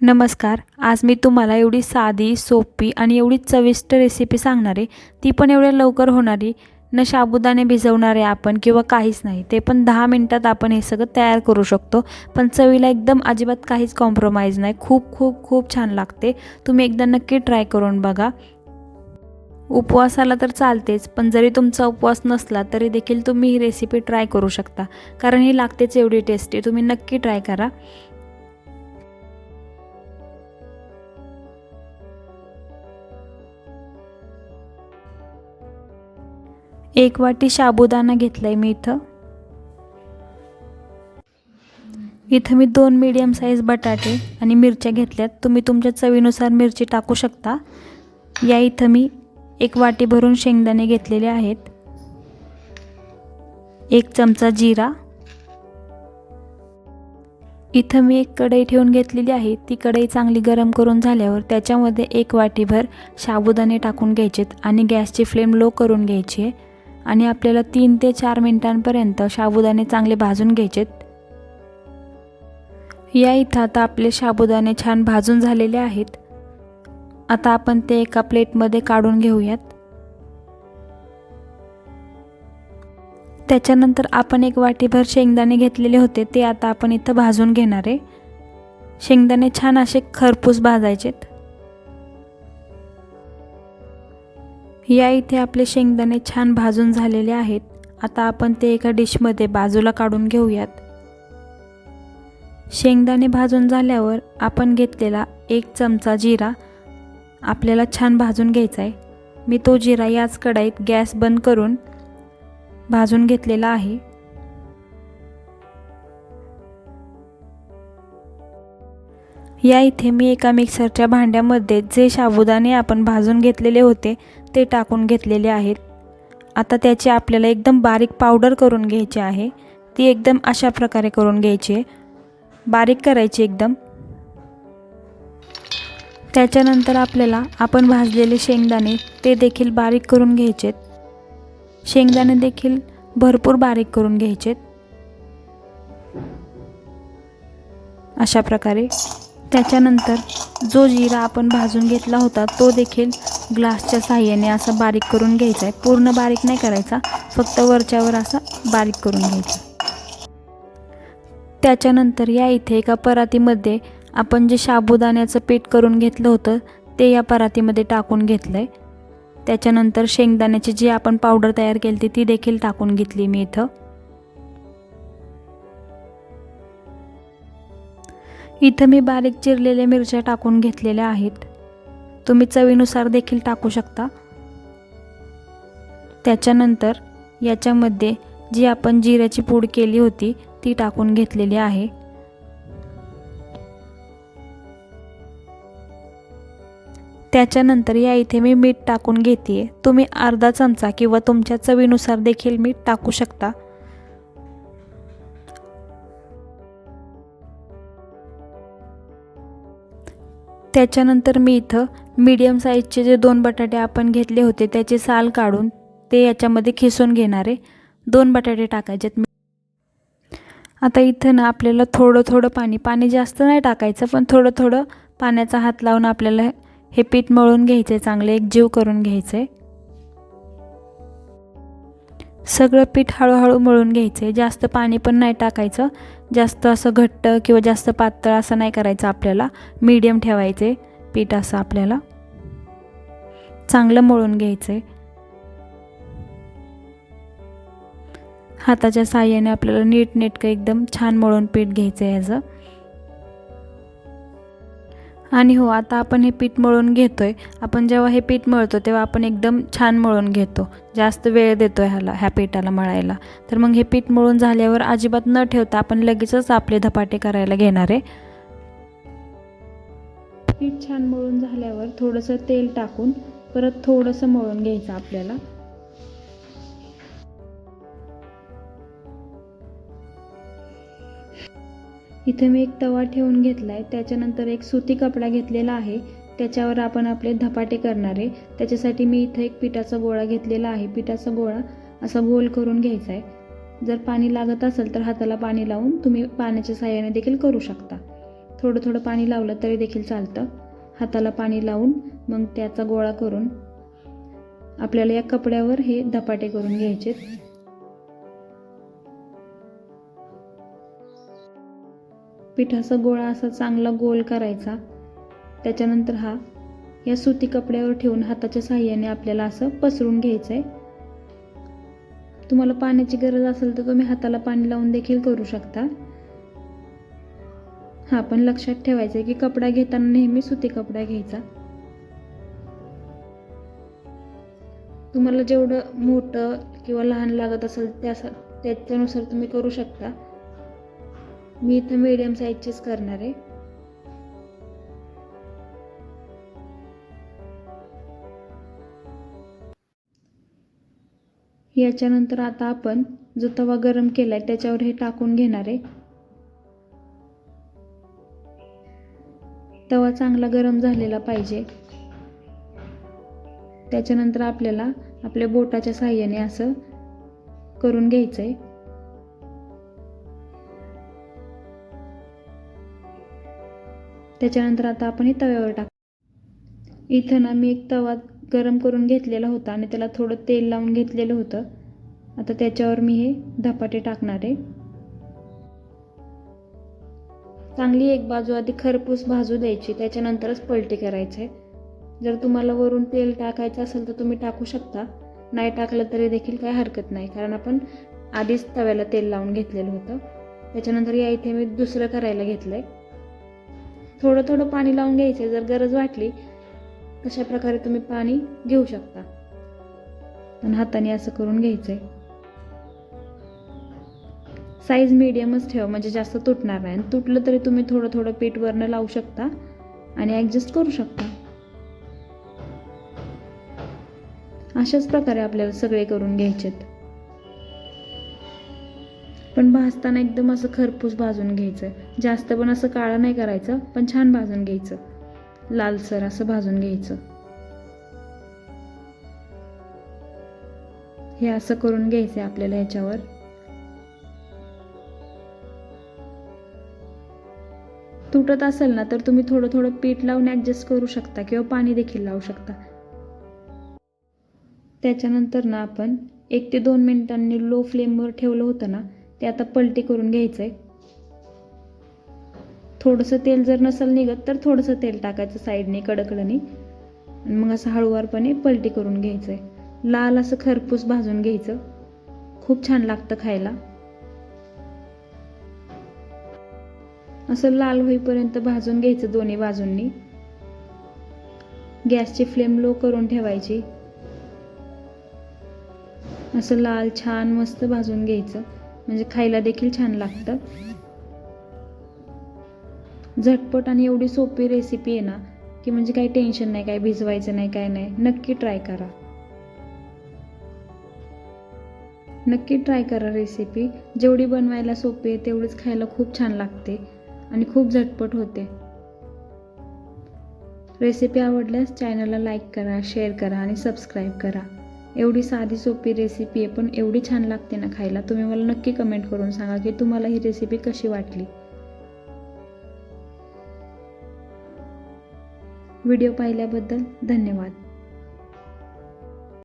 नमस्कार आज मी तुम्हाला एवढी साधी सोपी आणि एवढी चविष्ट रेसिपी सांगणार आहे ती पण एवढ्या लवकर होणारी न साबुदाणे भिजवणारे आपण किंवा काहीच नाही ते पण दहा मिनटात आपण हे सगळं तयार करू शकतो. पण चवीला एकदम अजिबात काहीच कॉम्प्रोमाइज नाही. खूप खूप खूप छान लागते. तुम्ही एकदा नक्की ट्राय करून बघा. उपवासाला तर चालतेच पण जरी तुमचा उपवास नसला तरी देखील तुम्ही ही रेसिपी ट्राय करू शकता. कारण ही लागतेच एवढी टेस्टी तुम्ही नक्की ट्राय करा. एक वाटी साबुदाणा आहे मी इथं. इथं मी दोन मीडियम साईज बटाटे आणि मिरच्या घेतल्यात. तुम्ही तुमच्या चवीनुसार मिरची टाकू शकता. या इथं मी एक वाटी भरून शेंगदाणे घेतलेले आहेत. एक चमचा जिरा. इथं मी एक कढई ठेवून घेतलेली आहे. ती कढई चांगली गरम करून झाल्यावर त्याच्यामध्ये एक वाटीभर साबुदाणे टाकून घ्यायचेत आणि गॅसची फ्लेम लो करून घ्यायची आहे. आणि आपल्याला तीन ते चार मिनिटांपर्यंत साबुदाणे चांगले भाजून घ्यायचेत. या इथं आता आपले साबुदाणे छान भाजून झालेले आहेत. आता आपण ते एका प्लेटमध्ये काढून घेऊयात. त्याच्यानंतर आपण एक वाटीभर शेंगदाणे घेतलेले होते ते आता आपण इथं भाजून घेणार आहे. शेंगदाणे छान असे खरपूस भाजायचेत. या इथे आपले शेंगदाणे छान भाजून झालेले आहेत. आता आपण ते एका डिशमध्ये बाजूला काढून घेऊयात. शेंगदाणे भाजून झाल्यावर आपण घेतलेला एक चमचा जिरा आपल्याला छान भाजून घ्यायचा आहे मी तो जिरा याच कढाईत गॅस बंद करून भाजून घेतलेला आहे. या इथे मी एका मिक्सरच्या भांड्यामध्ये जे साबुदाणे आपण भाजून घेतलेले होते ते टाकून घेतलेले आहेत. आता त्याची आपल्याला एकदम बारीक पावडर करून घ्यायची आहे. ती एकदम अशा प्रकारे करून घ्यायची आहे. बारीक करायची एकदम. त्याच्यानंतर आपल्याला आपण भाजलेले शेंगदाणे ते देखील बारीक करून घ्यायचेत. शेंगदाणे देखील भरपूर बारीक करून घ्यायचेत. अशा प्रकारे त्याच्यानंतर जो जिरा आपण भाजून घेतला होता तो देखील ग्लासच्या साह्याने असा बारीक करून घ्यायचा आहे. पूर्ण बारीक नाही करायचा फक्त वरच्यावर असा बारीक करून घ्यायचा. त्याच्यानंतर या इथे एका परातीमध्ये आपण जे साबुदाण्याचं पीठ करून घेतलं होतं ते या परातीमध्ये टाकून घेतलं आहे त्याच्यानंतर शेंगदाण्याची जी आपण पावडर तयार केली ती ती देखील टाकून घेतली मी इथं. इथं मी बारीक चिरलेल्या मिरच्या टाकून घेतलेल्या आहेत. तुम्ही चवीनुसार देखील टाकू शकता. त्याच्यानंतर याच्यामध्ये जी आपण जिऱ्याची पूड केली होती ती टाकून घेतलेली आहे. त्याच्यानंतर या इथे मी मीठ टाकून घेते तुम्ही अर्धा चमचा किंवा तुमच्या चवीनुसार देखील मीठ टाकू शकता. त्याच्यानंतर मी इथं मीडियम साईजचे जे दोन बटाटे आपण घेतले होते त्याचे साल काढून ते याच्यामध्ये खिसून घेणारे दोन बटाटे टाकायचेत. आता इथं ना आपल्याला थोडं थोडं पाणी पाणी जास्त नाही टाकायचं पण थोडं थोडं पाण्याचा हात लावून आपल्याला हे पीठ मळून घ्यायचं आहे चांगले एक जीव करून घ्यायचं आहे सगळं पीठ हळूहळू मळून घ्यायचं. आहे जास्त पाणी पण नाही टाकायचं. जास्त असं घट्ट किंवा जास्त पातळ असं नाही करायचं आपल्याला. मीडियम ठेवायचं आहे पीठ असं आपल्याला. चांगलं मळून घ्यायचं. आहे हाताच्या साह्याने आपल्याला नीट नेटकं एकदम छान मळून पीठ घ्यायचं आहे याचं आणि हो आता आपण हे पीठ मळून घेतो आहे आपण जेव्हा हे पीठ मळतो तेव्हा आपण एकदम छान मळून घेतो. जास्त वेळ देतो आहे ह्याला ह्या पिठाला मळायला. तर मग हे पीठ मळून झाल्यावर अजिबात न ठेवता आपण लगेचच आपले धपाटे करायला घेणार आहे. पीठ छान मळून झाल्यावर थोडंसं तेल टाकून परत थोडंसं मळून घ्यायचं आपल्याला. इथे मी एक तवा ठेवून घेतला आहे त्याच्यानंतर एक सुती कपडा घेतलेला आहे. त्याच्यावर आपण आपले धपाटे करणार आहे. त्याच्यासाठी मी इथं एक पिठाचा गोळा घेतलेला आहे. पिठाचा गोळा असा गोल करून घ्यायचा आहे. जर पाणी लागत असेल तर हाताला पाणी लावून तुम्ही पाण्याच्या साह्याने देखील करू शकता. थोडं थोडं पाणी लावलं तरी देखील चालतं. हाताला पाणी लावून मग त्याचा गोळा करून आपल्याला या कपड्यावर हे धपाटे करून घ्यायचे पिठाचा गोळा असा चांगला गोल करायचा. त्याच्यानंतर हा या सुती कपड्यावर ठेवून हाताच्या साह्याने आपल्याला असं पसरून घ्यायचं आहे तुम्हाला पाण्याची गरज असेल तर तुम्ही हाताला पाणी लावून देखील करू शकता. हा पण लक्षात ठेवायचं आहे की कपडा घेताना नेहमी सुती कपडा घ्यायचा. तुम्हाला जेवढं मोठं किंवा लहान लागत असेल त्या त्याच्यानुसार तुम्ही करू शकता. मी इथं मीडियम साईजचेच करणार आहे. याच्यानंतर आता आपण जो तवा गरम केलाय त्याच्यावर हे टाकून घेणार आहे. तवा चांगला गरम झालेला पाहिजे. त्याच्यानंतर आपल्याला आपल्या बोटाच्या साह्याने असं करून घ्यायचं आहे त्याच्यानंतर आता आपण हे तव्यावर टाक इथं ना मी एक तवा गरम करून घेतलेला होता आणि त्याला थोडं तेल लावून घेतलेलं होतं. आता त्याच्यावर मी हे धपाटे टाकणार आहे. चांगली एक बाजू आधी खरपूस भाजू द्यायची त्याच्यानंतरच पलटी करायचे. जर तुम्हाला वरून तेल टाकायचं असेल तर तुम्ही टाकू शकता. नाही टाकलं तरी देखील काही हरकत नाही कारण आपण आधीच तव्याला तेल लावून घेतलेलं होतं. त्याच्यानंतर या इथे मी दुसरं करायला घेतलं आहे थोडं थोडं पाणी लावून घ्यायचं जर गरज वाटली कशा प्रकारे तुम्ही पाणी घेऊ शकता. पण हाताने असं करून घ्यायचं आहे साईज मिडियमच ठेवा म्हणजे जास्त तुटणार नाही. आणि तुटलं तरी तुम्ही थोडं थोडं पीठ वरनं लावू शकता आणि ॲडजस्ट करू शकता. अशाच प्रकारे आपल्याला सगळे करून घ्यायचेत. पण भाजताना एकदम असं खरपूस भाजून घ्यायचं. जास्त पण असं काळं नाही करायचं पण छान भाजून घ्यायचं. लालसर असं भाजून घ्यायचं. हे असं करून घ्यायचं आपल्याला ह्याच्यावर तुटत असेल ना तर तुम्ही थोडं थोडं पीठ लावून ॲडजस्ट करू शकता किंवा पाणी देखील लावू शकता. त्याच्यानंतर ना आपण एक ते दोन मिनिटांनी लो फ्लेमवर ठेवलं होतं ना ते आता पलटी करून घ्यायचं आहे थोडंसं तेल जर नसेल निघत तर थोडंसं तेल टाकायचं साईडने कडकडनी. आणि मग असं हळूवारपणे पलटी करून घ्यायचं आहे लाल असं खरपूस भाजून घ्यायचं. खूप छान लागतं खायला. असं लाल होईपर्यंत भाजून घ्यायचं दोन्ही बाजूंनी. गॅसची फ्लेम लो करून ठेवायची. असं लाल छान मस्त भाजून घ्यायचं. म्हणजे खायला देखील छान लागतं. झटपट आणि एवढी सोपी रेसिपी आहे ना की म्हणजे काही टेन्शन नाही काय भिजवायचं नाही काय नाही. नक्की ट्राय करा. नक्की ट्राय करा रेसिपी जेवढी बनवायला सोपी आहे तेवढीच खायला खूप छान लागते आणि खूप झटपट होते. रेसिपी आवडल्यास चॅनलला लाईक करा शेअर करा आणि सबस्क्राईब करा. एवढी साधी सोपी रेसिपी आहे पण एवढी छान लागते ना खायला. तुम्ही मला नक्की कमेंट करून सांगा की तुम्हाला ही रेसिपी कशी वाटली. व्हिडिओ पाहिल्याबद्दल धन्यवाद.